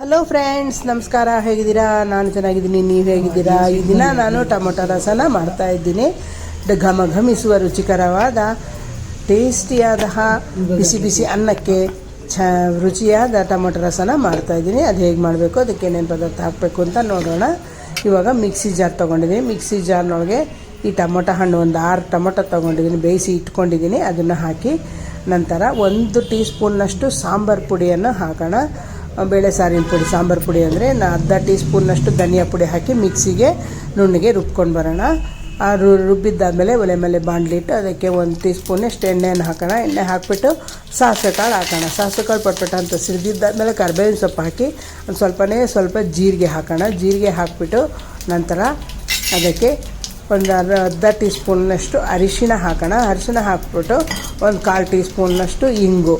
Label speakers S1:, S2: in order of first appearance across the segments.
S1: Hello friends ನಮಸ್ಕಾರ. ಹೇಗಿದ್ದೀರಾ? ನಾನು ಚೆನ್ನಾಗಿದ್ದೀನಿ. ನೀವು ಹೇಗಿದ್ದೀರಾ? ಈ ದಿನ ನಾನು ಟೊಮೊಟೊ ರಸನ ಮಾಡ್ತಾ ಇದ್ದೀನಿ. ಘಮ ಘಮಿಸುವ ರುಚಿಕರವಾದ, ಟೇಸ್ಟಿಯಾದ ಬಿಸಿ ಬಿಸಿ ಅನ್ನಕ್ಕೆ ಚ, ರುಚಿಯಾದ ಟೊಮೊಟೊ ರಸನ ಮಾಡ್ತಾ ಇದ್ದೀನಿ. ಅದು ಹೇಗೆ ಮಾಡಬೇಕು? ಅದಕ್ಕೆ ಏನೇನು ಪದಾರ್ಥ ಹಾಕಬೇಕು ಅಂತ ನೋಡೋಣ. ಇವಾಗ ಮಿಕ್ಸಿ ಜಾರ್ ತೊಗೊಂಡಿದ್ದೀನಿ. ಮಿಕ್ಸಿ ಜಾರ್ನೊಳಗೆ ಈ ಟೊಮೊಟೊ ಹಣ್ಣು, ಒಂದು ಆರು ಟೊಮೊಟೊ ತೊಗೊಂಡಿದ್ದೀನಿ. ಬೇಯಿಸಿ ಇಟ್ಕೊಂಡಿದ್ದೀನಿ. ಅದನ್ನು ಹಾಕಿ ನಂತರ ಒಂದು ಟೀ ಸ್ಪೂನ್ನಷ್ಟು ಸಾಂಬಾರು ಪುಡಿಯನ್ನು ಹಾಕೋಣ. ಬೇಳೆ ಸಾರಿನ ಪುಡಿ, ಸಾಂಬಾರು ಪುಡಿ ಅಂದರೆ ನಾ ಅರ್ಧ ಟೀ ಸ್ಪೂನ್ನಷ್ಟು ಧನಿಯಾ ಪುಡಿ ಹಾಕಿ ಮಿಕ್ಸಿಗೆ ನುಣ್ಣಗೆ ರುಬ್ಕೊಂಡು ಬರೋಣ. ಆ ರು, ರುಬ್ಬಿದ್ದಾದಮೇಲೆ ಒಲೆ ಮೇಲೆ ಬಾಣಲಿಟ್ಟು ಅದಕ್ಕೆ ಒಂದು ಟೀ ಸ್ಪೂನಷ್ಟು ಎಣ್ಣೆಯನ್ನು ಹಾಕೋಣ. ಎಣ್ಣೆ ಹಾಕಿಬಿಟ್ಟು ಸಾಸಿವೆ ಕಾಳು ಹಾಕೋಣ. ಸಾಸಿವೆ ಕಾಳು ಪಟ್ಪಟ ಅಂತ ಸಿಡಿದಿದ್ದಾದಮೇಲೆ ಕರ್ಬೇವಿನ ಸೊಪ್ಪು ಹಾಕಿ ಒಂದು ಸ್ವಲ್ಪನೇ ಸ್ವಲ್ಪ ಜೀರಿಗೆ ಹಾಕೋಣ. ಜೀರಿಗೆ ಹಾಕಿಬಿಟ್ಟು ನಂತರ ಅದಕ್ಕೆ ಒಂದು ಅರ್ಧ ಟೀ ಸ್ಪೂನ್ನಷ್ಟು ಅರಿಶಿಣ ಹಾಕೋಣ. ಅರಿಶಿಣ ಹಾಕ್ಬಿಟ್ಟು ಒಂದು ಕಾಲು ಟೀ ಸ್ಪೂನ್ನಷ್ಟು ಇಂಗು.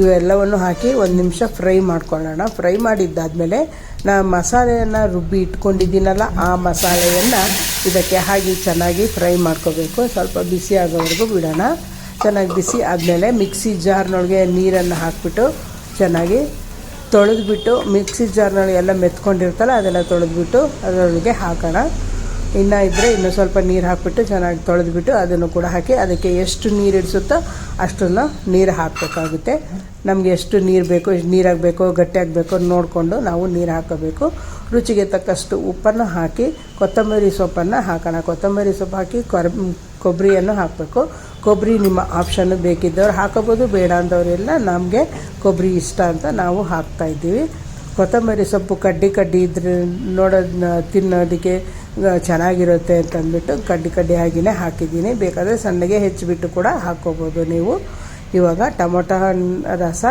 S1: ಇವೆಲ್ಲವನ್ನು ಹಾಕಿ ಒಂದು ನಿಮಿಷ ಫ್ರೈ ಮಾಡ್ಕೊಳ್ಳೋಣ. ಫ್ರೈ ಮಾಡಿದ್ದಾದಮೇಲೆ ನಾ ಮಸಾಲೆಯನ್ನು ರುಬ್ಬಿ ಇಟ್ಕೊಂಡಿದ್ದೀನಲ್ಲ, ಆ ಮಸಾಲೆಯನ್ನು ಇದಕ್ಕೆ ಹಾಕಿ ಚೆನ್ನಾಗಿ ಫ್ರೈ ಮಾಡ್ಕೋಬೇಕು. ಸ್ವಲ್ಪ ಬಿಸಿ ಆಗೋವರೆಗೂ ಬಿಡೋಣ. ಚೆನ್ನಾಗಿ ಬಿಸಿ ಆದಮೇಲೆ ಮಿಕ್ಸಿ ಜಾರ್ನೊಳಗೆ ನೀರನ್ನು ಹಾಕ್ಬಿಟ್ಟು ಚೆನ್ನಾಗಿ ತೊಳೆದ್ಬಿಟ್ಟು, ಮಿಕ್ಸಿ ಜಾರ್ನೊಳಗೆ ಎಲ್ಲ ಮೆತ್ಕೊಂಡಿರ್ತಲ್ಲ ಅದೆಲ್ಲ ತೊಳೆದ್ಬಿಟ್ಟು ಅದರೊಳಗೆ ಹಾಕೋಣ. ಇನ್ನು ಇದ್ದರೆ ಇನ್ನು ಸ್ವಲ್ಪ ನೀರು ಹಾಕಿಬಿಟ್ಟು ಚೆನ್ನಾಗಿ ತೊಳೆದ್ಬಿಟ್ಟು ಅದನ್ನು ಕೂಡ ಹಾಕಿ ಅದಕ್ಕೆ ಎಷ್ಟು ನೀರು ಇಡಿಸುತ್ತೋ ಅಷ್ಟನ್ನು ನೀರು ಹಾಕಬೇಕಾಗುತ್ತೆ. ನಮಗೆ ಎಷ್ಟು ನೀರು ಬೇಕು, ಎಷ್ಟು ನೀರಾಗಬೇಕು ಗಟ್ಟಿ ಆಗಬೇಕು ನೋಡಿಕೊಂಡು ನಾವು ನೀರು ಹಾಕಬೇಕು. ರುಚಿಗೆ ತಕ್ಕಷ್ಟು ಉಪ್ಪನ್ನು ಹಾಕಿ, ಕೊತ್ತಂಬರಿ ಸೊಪ್ಪನ್ನು ಹಾಕೋಣ. ಕೊತ್ತಂಬರಿ ಸೊಪ್ಪು ಹಾಕಿ ಕೊರ, ಕೊಬ್ಬರಿಯನ್ನು ಹಾಕಬೇಕು. ಕೊಬ್ಬರಿ ನಿಮ್ಮ ಆಪ್ಷನ್ ಬೇಕಿದ್ದವ್ರು ಹಾಕೋಬೋದು, ಬೇಡ ಅಂದವರೆಲ್ಲ ನಮಗೆ ಕೊಬ್ಬರಿ ಇಷ್ಟ ಅಂತ ನಾವು ಹಾಕ್ತಾಯಿದ್ದೀವಿ ಕೊತ್ತಂಬರಿ ಸೊಪ್ಪು ಕಡ್ಡಿ ಕಡ್ಡಿ ಇದ್ರೆ ನೋಡೋದನ್ನ ತಿನ್ನೋದಕ್ಕೆ ಚೆನ್ನಾಗಿರುತ್ತೆ ಅಂತಂದ್ಬಿಟ್ಟು ಕಡ್ಡಿ ಕಡ್ಡಿ ಆಗಿನೇ ಹಾಕಿದ್ದೀನಿ. ಬೇಕಾದರೆ ಸಣ್ಣಗೆ ಹೆಚ್ಚಿಬಿಟ್ಟು ಕೂಡ ಹಾಕ್ಕೋಬೋದು ನೀವು. ಇವಾಗ ಟೊಮೊಟೊ ರಸ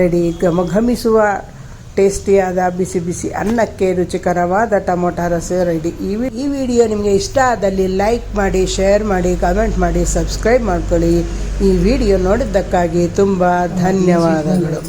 S1: ರೆಡಿ. ಘಮ, ಘಮಿಸುವ ಟೇಸ್ಟಿಯಾದ ಬಿಸಿ ಬಿಸಿ ಅನ್ನಕ್ಕೆ ರುಚಿಕರವಾದ ಟೊಮೊಟೊ ರಸ ರೆಡಿ. ಈ ಈ ವಿಡಿಯೋ ನಿಮಗೆ ಇಷ್ಟ ಆದಲ್ಲಿ ಲೈಕ್ ಮಾಡಿ, ಶೇರ್ ಮಾಡಿ, ಕಮೆಂಟ್ ಮಾಡಿ, ಸಬ್ಸ್ಕ್ರೈಬ್ ಮಾಡ್ಕೊಳ್ಳಿ. ಈ ವಿಡಿಯೋ ನೋಡಿದ್ದಕ್ಕಾಗಿ ತುಂಬ ಧನ್ಯವಾದಗಳು.